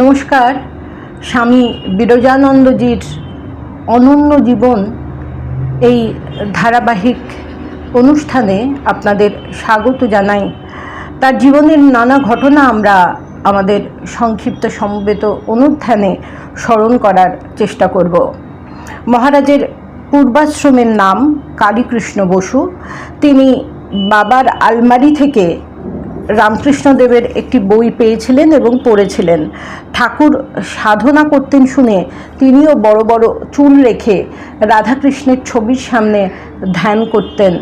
নমস্কার, স্বামী বিরজানন্দজির অনন্য জীবন এই ধারাবাহিক অনুষ্ঠানে আপনাদের স্বাগত জানাই। তার জীবনের নানা ঘটনা আমরা আমাদের সংক্ষিপ্ত সমবেত অনুধ্যানে স্মরণ করার চেষ্টা করব। মহারাজের পূর্বাশ্রমের নাম কালীকৃষ্ণ বসু। তিনি বাবার আলমারি থেকে রামকৃষ্ণদেবের একটি বই পেয়েছিলেন এবং পড়েছিলেন। ঠাকুর সাধনা করতেন শুনে তিনিও বড় বড় চুল রেখে রাধাকৃষ্ণের ছবির সামনে ধ্যান করতেন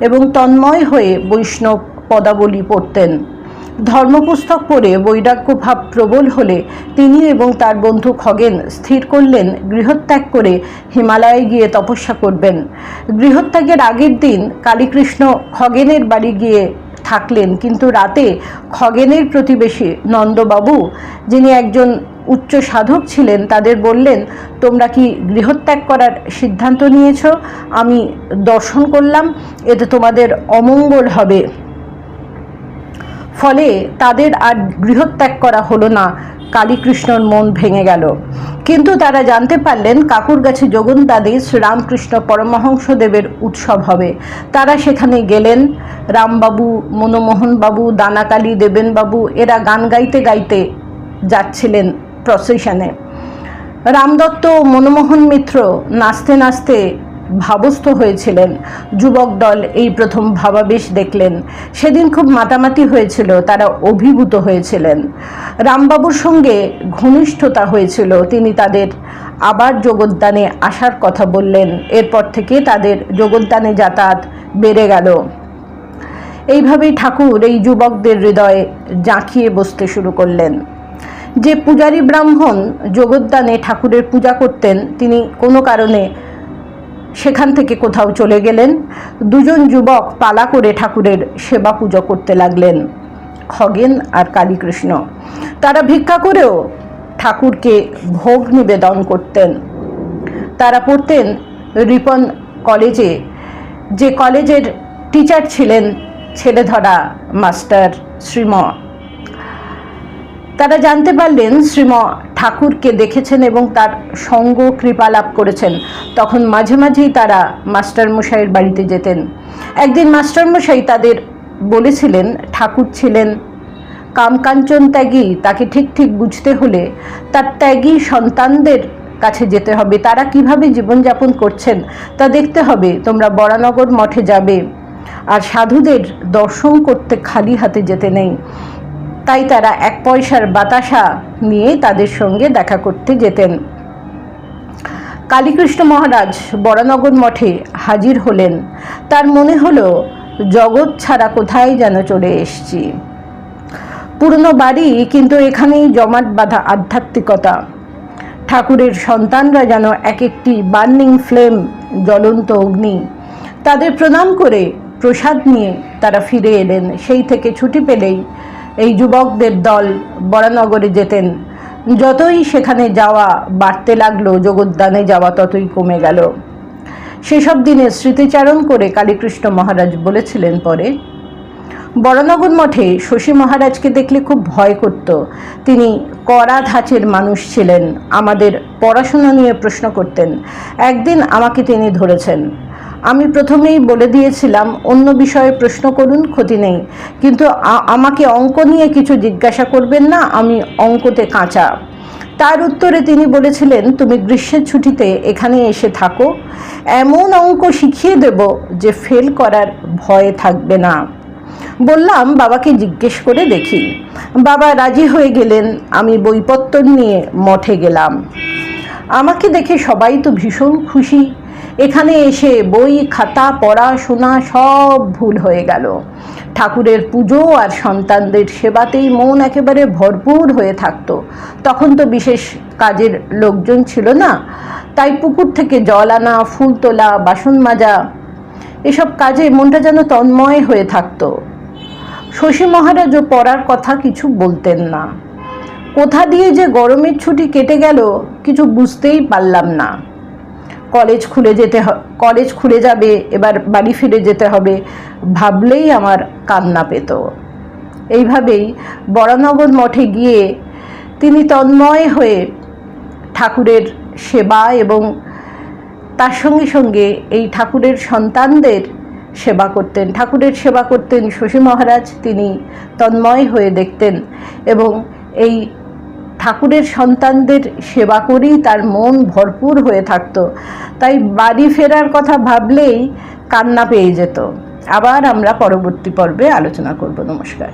এবং তন্ময় হয়ে বৈষ্ণব পদাবলী পড়তেন। ধর্মপুস্তক পড়ে বৈরাগ্য ভাব প্রবল হলে তিনি এবং তার বন্ধু খগেন স্থির করলেন, গৃহত্যাগ করে হিমালয়ে গিয়ে তপস্যা করবেন। গৃহত্যাগের আগের দিন কালীকৃষ্ণ খগেনের বাড়ি গিয়ে থাকলেন। কিন্তু রাতে খগেনের প্রতিবেশী নন্দবাবু, যিনি একজন উচ্চ সাধক ছিলেন, তাদের বললেন, তোমরা কি গৃহত্যাগ করার সিদ্ধান্ত নিয়েছ? আমি দর্শন করলাম, এতে তোমাদের অমঙ্গল হবে। ফলে তাদের আর গৃহত্যাগ করা হলো না। কালীকৃষ্ণর মন ভেঙে গেল। কিন্তু তারা জানতে পারলেন কাকুর গাছে যোগন্দাদে শ্রীরামকৃষ্ণ পরমহংসদেবের উৎসব হবে। তারা সেখানে গেলেন। রামবাবু, মনমোহনবাবু, দানাকালী, দেবেনবাবু, এরা গান গাইতে গাইতে যাচ্ছিলেন প্রসেশনে রামদত্ত মনমোহন মিত্র নাচতে নাচতে ভাবস্থ হয়েছিলেন। যুবক দল এই প্রথম ভাবাবেশ দেখলেন। সেদিন খুব মাতামাতি হয়েছিল, তারা অভিভূত হয়েছিলেন। রামবাবুর সঙ্গে ঘনিষ্ঠতা হয়েছিল, তিনি তাদের আবার যোগদানে আসার কথা বললেন। এরপর থেকে তাদের যোগদানে যাতায়াত বেড়ে গেল। এইভাবেই ঠাকুর এই যুবকদের হৃদয়ে জাঁকিয়ে বসতে শুরু করলেন। যে পূজারী ব্রাহ্মণ জগদ্দানে ঠাকুরের পূজা করতেন, তিনি কোনো কারণে সেখান থেকে কোথাও চলে গেলেন। দুজন যুবক পালা করে ঠাকুরের সেবা পুজো করতে লাগলেন, খগেন আর কালীকৃষ্ণ। তারা ভিক্ষা করেও ঠাকুরকে ভোগ নিবেদন করতেন। তারা পড়তেন রিপন কলেজে। যে কলেজের টিচার ছিলেন ছেলেধরা মাস্টার শ্রীম। তারা জানতে পারলেন শ্রীম ঠাকুরকে দেখেছেন এবং তার সঙ্গ কৃপা লাভ করেছেন। তখন মাঝে মাঝেই তারা মাস্টারমশাইয়ের বাড়িতে যেতেন। একদিন মাস্টারমশাই তাদের বলেছিলেন, ঠাকুর ছিলেন। কামকাঞ্চন ত্যাগী, তাকে ঠিক ঠিক বুঝতে হলে তার ত্যাগী সন্তানদের কাছে যেতে হবে। তারা কীভাবে জীবনযাপন করছেন তা দেখতে হবে। তোমরা বরানগর মঠে যাবে। আর সাধুদের দর্শন করতে খালি হাতে যেতে নেই। তাই তারা এক পয়সার বাতাসা নিয়ে তাদের সঙ্গে দেখা করতে যেতেন। কালীকৃষ্ণ মহারাজ বরানগর মঠে হাজির হলেন। তার মনে হলো, জগৎ ছাড়া কোথায় যেন চলে এসছি। পুরনো বাড়ি কিন্তু এখানেই জমাট বাঁধা আধ্যাত্মিকতা। ঠাকুরের সন্তানরা যেন এক একটি বার্নিং ফ্লেম জ্বলন্ত অগ্নি। তাদের প্রণাম করে প্রসাদ নিয়ে তারা ফিরে এলেন। সেই থেকে ছুটি পেলেই এই যুবকদের দল বরানগরে যেতেন। যতই সেখানে যাওয়া বাড়তে লাগল জগদ্দানে যাওয়া ততই কমে গেল। সেসব দিনে স্মৃতিচারণ করে কালীকৃষ্ণ মহারাজ বলেছিলেন পরে বড়নগর মঠে শশী মহারাজকে দেখলে খুব ভয় করত। তিনি কড়া ধাঁচের মানুষ ছিলেন। আমাদের পড়াশোনা নিয়ে প্রশ্ন করতেন। একদিন আমাকে তিনি ধরেছেন। আমি প্রথমেই বলে দিয়েছিলাম, অন্য বিষয়ে প্রশ্ন করুন, ক্ষতি নেই। কিন্তু আমাকে অঙ্ক নিয়ে কিছু জিজ্ঞাসা করবেন না, আমি অঙ্কতে কাঁচা। তার উত্তরে তিনি বলেছিলেন, তুমি গ্রীষ্মের ছুটিতে এখানে এসে থাকো। এমন অঙ্ক শিখিয়ে দেব যে ফেল করার ভয় থাকবে না। বললাম, বাবাকে জিজ্ঞেস করে দেখি। বাবা রাজি হয়ে গেলেন, আমি বইপত্র নিয়ে মঠে গেলাম। আমাকে দেখে সবাই তো ভীষণ খুশি। এখানে এসে বই, খাতা, পড়াশোনা সব ভুল হয়ে গেল। ঠাকুরের পুজো আর সন্তানদের সেবাতেই মন একেবারে ভরপুর হয়ে থাকতো। তখন তো বিশেষ কাজের লোকজন ছিল না। তাই পুকুর থেকে জল আনা, ফুল তোলা, বাসন মাজা, এসব কাজে মনটা যেন তন্ময় হয়ে থাকতো। শশী মহারাজও পড়ার কথা কিছু বলতেন না। কোথা দিয়ে যে গরমের ছুটি কেটে গেল, কিছু বুঝতেই পারলাম না। কলেজ খুলে যেতে কলেজ খুলে যাবে, এবার বাড়ি ফিরে যেতে হবে ভাবলেই আমার কান্না পেত। এইভাবেই বরানগর মঠে গিয়ে তিনি তন্ময় হয়ে ঠাকুরের সেবা এবং তার সঙ্গে সঙ্গে এই ঠাকুরের সন্তানদের সেবা করতেন। ঠাকুরের সেবা করতেন শশী মহারাজ, তিনি তন্ময় হয়ে দেখতেন এবং এই ঠাকুরের সন্তানদের সেবা করেই তার মন ভরপুর হয়ে থাকত। তাই বাড়ি ফেরার কথা ভাবলেই কান্না পেয়ে যেত। আবার আমরা পরবর্তী পর্বে আলোচনা করব। নমস্কার।